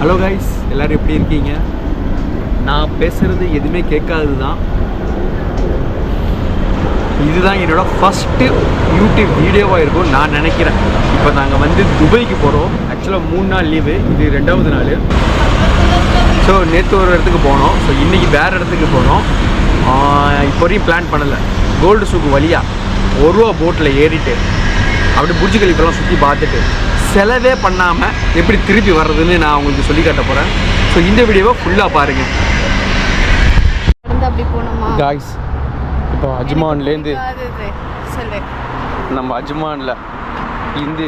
Hello guys எல்லோரும் எப்படி இருக்கீங்க? நான் பேசுகிறது எதுவுமே கேட்காது தான் இதுதான் என்னோடய ஃபஸ்ட்டு யூடியூப் வீடியோவாக இருக்கும் நான் நினைக்கிறேன். இப்போ நாங்கள் வந்து துபாய்க்கு போகிறோம் ஆக்சுவலாக மூணு நாள் லீவு இது ரெண்டாவது நாள். ஸோ நேற்று ஒரு இடத்துக்கு போனோம். ஸோ இன்றைக்கி வேறு இடத்துக்கு போனோம். இப்போ வரையும் பிளான் பண்ணலை. கோல்டு சூக்கு வழியாக ஒரு ரூபா போட்டில் ஏறிட்டு அப்படி புர்ஜ் கலிஃபெல்லாம் சுற்றி பார்த்துட்டு செலவே பண்ணாமல் எப்படி திருப்பி வர்றதுன்னு நான் உங்களுக்கு சொல்லி காட்ட போகிறேன் ஸோ இந்த வீடியோவை ஃபுல்லாக பாருங்கள் காய்ஸ் இப்போ அஜ்மான்லேருந்து நம்ம அஜ்மானில் இருந்து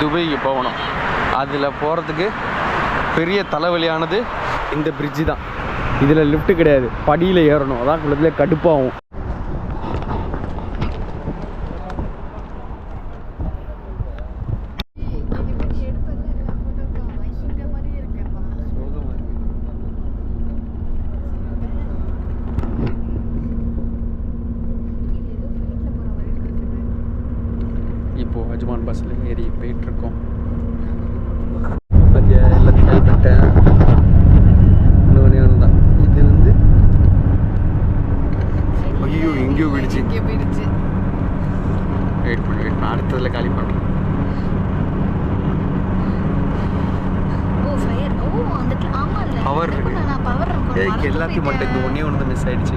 துபாய்க்கு போகணும். அதில் போகிறதுக்கு பெரிய தலைவலியானது இந்த பிரிட்ஜு தான். இதில் லிஃப்ட் கிடையாது. படியில் ஏறணும். அதான் குளத்தில் கடுப்பாகும் இப்போது அஜ்மான் பஸ்ஸில் போயிட்டுருக்கோம் பார்த்தியா எல்லாத்தையும் கைப்பட்டேன் இன்னொன்று ஒன்று தான் இது வந்து ஐயோ எங்கேயோ போயிடுச்சு. வெயிட் பண்ணி வெயிட் பண்ணி அடுத்ததில் காலி பண்ணுறேன் ஓ ஃபயர் ஓ அந்த cl- ஆமா இல்ல Power இதுக்கு இருக்கு. நான் பவர் இருக்கும் ஏய் மறந்து எல்லாத்தையும் மட்டும் போயிட்டேன். ஒன்றே ஒன்று மிஸ் ஆயிடுச்சு.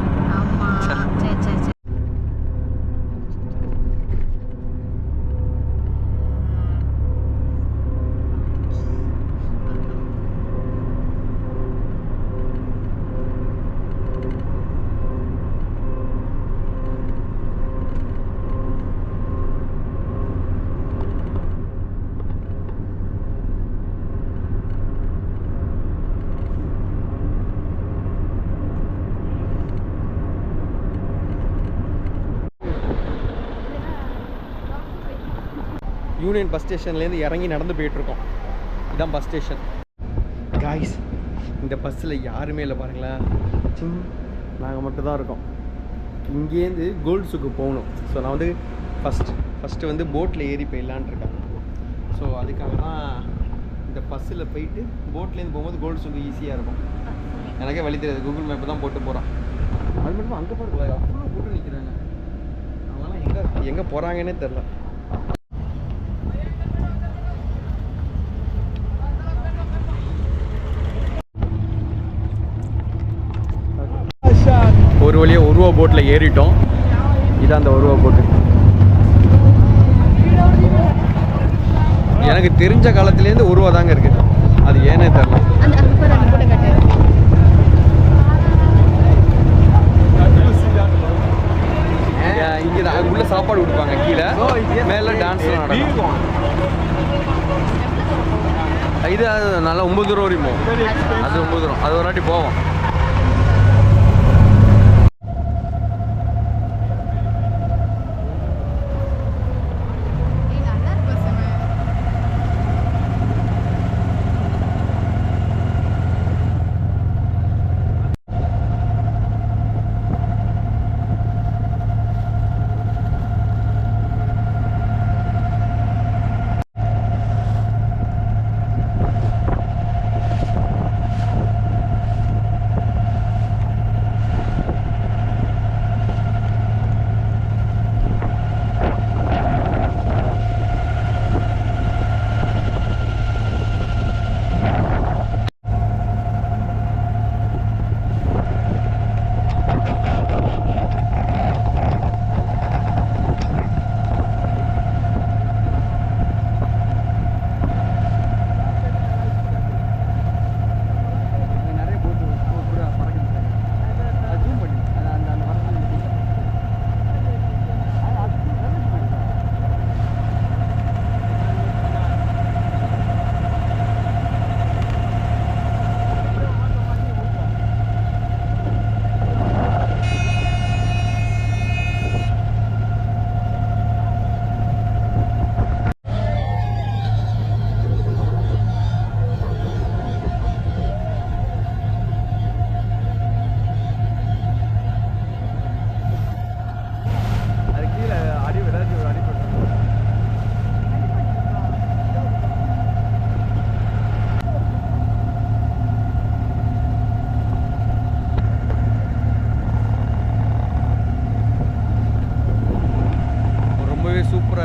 யூனியன் பஸ் ஸ்டேஷன்லேருந்து இறங்கி நடந்து போயிட்டுருக்கோம். இதுதான் பஸ் ஸ்டேஷன். காய்ஸ் இந்த பஸ்ஸில் யாருமே இல்லை பாருங்களேன். நாங்கள் மட்டும் தான் இருக்கோம். இங்கேருந்து கோல்ட்ஸுக்கு போகணும். ஸோ நான் வந்து ஃபஸ்ட் ஃபஸ்ட்டு வந்து போட்டில் ஏறி போயிடலான் இருக்கேன். ஸோ அதுக்காக தான் இந்த பஸ்ஸில் போயிட்டு போட்லேருந்து போகும்போது கோல்டு சுக்கு ஈஸியாக இருக்கும். எனக்கே வழி தெரியாது. கூகுள் மேப்பு தான் போட்டு போகிறோம் அது மட்டும் அங்கே பாருங்களா அவ்வளோ போட்டு நிற்கிறாங்க அவங்களாம் எங்கே எங்கே போகிறாங்கன்னே தெரில ஒரு வழியாக உருவ போட்டில் ஏறிட்டோம். இதான் அந்த உருவ போட்டு எனக்கு தெரிஞ்ச காலத்துலேருந்து ஒரு தாங்க இருக்குது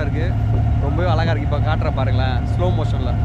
சூப்பராக இருக்குது ரொம்பவே அழகாக இருக்குது இப்போ காட்டுற பாருங்களேன். ஸ்லோ மோஷனில்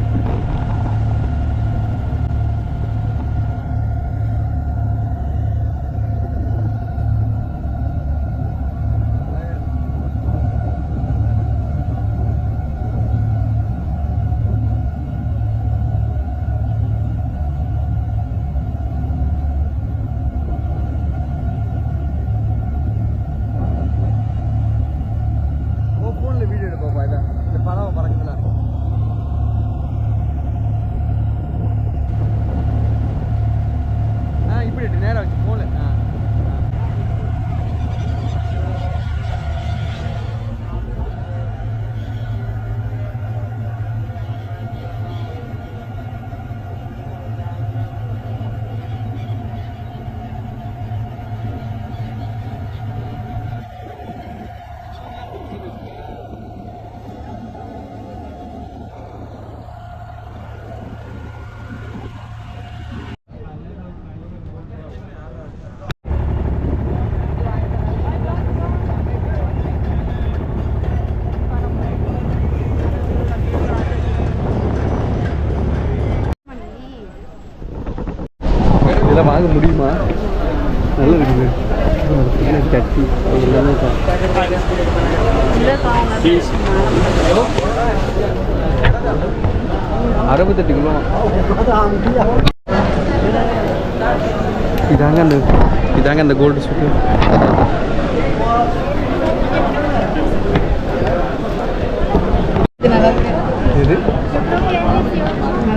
வாங்க நல்லா இருக்குது. சட்டி எல்லாமே அறுபத்தெட்டு கிலோ. இதாங்க அந்த இதாங்க அந்த கோல்டு சுட்டு இது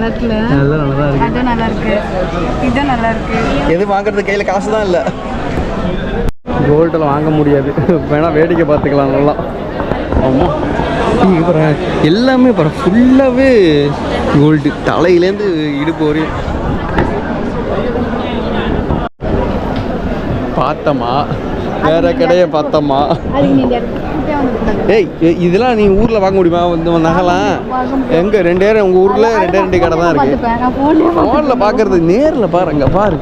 இருக்குல்ல நல்லா நல்லா இருக்கு அது நல்லா இருக்கு இது நல்லா இருக்கு எது வாங்குறது? கையில் காசு தான் இல்லை கோல்டில் வாங்க முடியாது. வேணா வேடிக்கை பார்த்துக்கலாம் நல்லா. ஆமாம் பாரு. எல்லாமே பாரு. ஃபுல்லாகவே கோல்டு தலையிலேருந்து இடுப்பு வரையும். பார்த்தோமா வேற கடையை பார்த்தோமா ஏய் இதெல்லாம் நீ ஊரில் வாங்க முடியுமா? வந்து நகலாம்? எங்கே? ரெண்டு பேரும் உங்கள் ஊரில் ரெண்டே ரெண்டு கடை தான் இருக்குது ஃபோனில் பார்க்கறது நேரில் பாருங்க பாரு.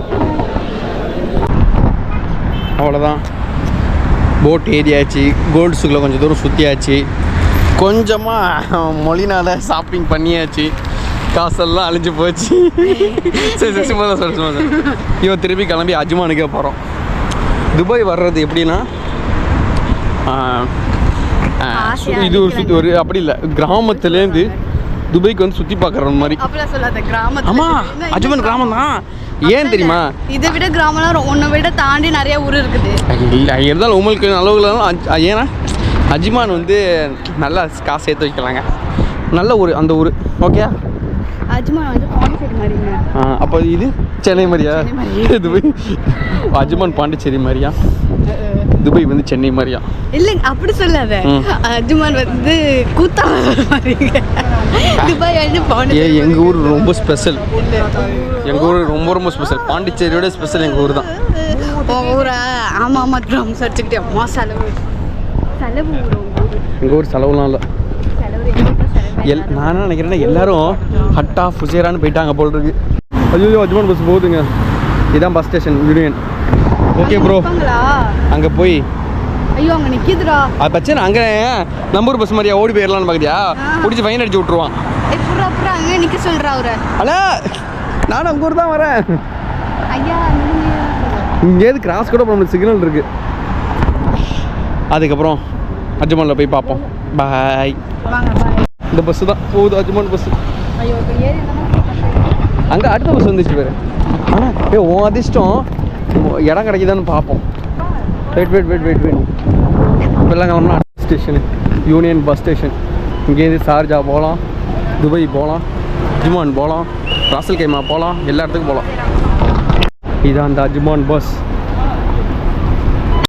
அவ்வளோதான் போட் ஏறியாச்சு. கோல்ட்ஸுக்குள்ளே கொஞ்சம் தூரம் சுற்றியாச்சு கொஞ்சமாக மொழினால ஷாப்பிங் பண்ணியாச்சு. காசெல்லாம் அழிஞ்சு போச்சு. சரி சரி சும்மா தான் சொல்லு சும்மா தான் இவன் திருப்பி கிளம்பி அஜ்மானுக்கே போகிறோம் துபாய் வர்றது எப்படின்னா இது ஒரு சுற்றி ஒரு அப்படி இல்லை. கிராமத்துலேருந்து துபாய்க்கு வந்து சுற்றி பார்க்குற மாதிரி. அப்படிலாம் சொல்லாத கிராமத்துல ஆமா இருக்குது. அஜ்மன் கிராமம் தான். ஏன் தெரியுமா? இதை விட கிராமம்லாம் உன்னை விட தாண்டி நிறைய ஊர் இருக்குது. இல்லை இருந்தாலும் உங்களுக்கு அளவுக்கு ஏன்னா அஜ்மான் வந்து நல்லா காசு சேர்த்து வைக்கலாங்க. நல்ல ஊர் அந்த ஊர். ஓகே அஜ்மான் வந்து பாண்டிச்சேரி மாதிரிங்க. அப்போ இது சென்னை மாதிரியா. துபாய் அஜ்மான் பாண்டிச்சேரி மாதிரியா? துபாய் வந்து சென்னை மாதிரியா? இல்லைங்க அப்படி சொல்லாத. அஜ்மான் வந்து கூத்தா துபாய் வந்து ஏ பாண்டிச்சேரி எங்கள் ஊர் ரொம்ப ஸ்பெஷல். எங்கள் ஊர் ரொம்ப ரொம்ப ஸ்பெஷல். பாண்டிச்சேரியோட ஸ்பெஷல் எங்கள் ஊர் தான். ஊரா? ஆமா ஆமா ட்ரம்ஸ் அடிச்சுக்கிட்டே. அம்மா செலவு. செலவு ஊர் உங்க ஊர்? எங்கள் ஊர் செலவுலாம் இல்லை. செலவு எங்க வீட்டுல செலவு எல் நான் நினைக்கிறேன்னா எல்லாரும் ஹட்டா ஃபுசேரான்னு போயிட்டாங்க போல் இருக்கு. ஐயோ அஜ்மான் பஸ் போகுதுங்க. இதான் bus station union okay bro அங்கே போய். ஐயோ அங்க நிக்குதுடா. அது பிரச்சனை அங்கே நம்பூர் பஸ் மாதிரியா ஓடி போயிடலான்னு பார்க்குறியா பிடிச்சி ஃபைன் அடிச்சு விட்ருவான் எப்படா அப்புறம் அங்க நிக்க சொல்றா அவரை? அண்ணா நானும் அங்கே ஊர் தான் வரேன். ஐயா இங்கேருந்து கிராஸ் கூட பண்ண சிக்னல் இருக்கு. அதுக்கப்புறம் அஜ்மானில் போய் பார்ப்போம். பாய் இந்த பஸ்ஸு தான். போகுது அஜ்மான் பஸ்ஸு அங்கே அடுத்த பஸ் வந்துச்சு பேர். ஆனால் ஏ உன் அதிர்ஷ்டம் இடம் கிடைக்குதான்னு பார்ப்போம். Wait wait wait wait wait இப்போல்லாம் கிளம்புனா ஸ்டேஷனு யூனியன் பஸ் ஸ்டேஷன் இங்கேருந்து சார்ஜா போகலாம் துபாய் போகலாம் அஜ்மான் போகலாம் ராசல் கைமா போகலாம் எல்லா இடத்துக்கும் போகலாம். இதான் அந்த அஜ்மான் பஸ்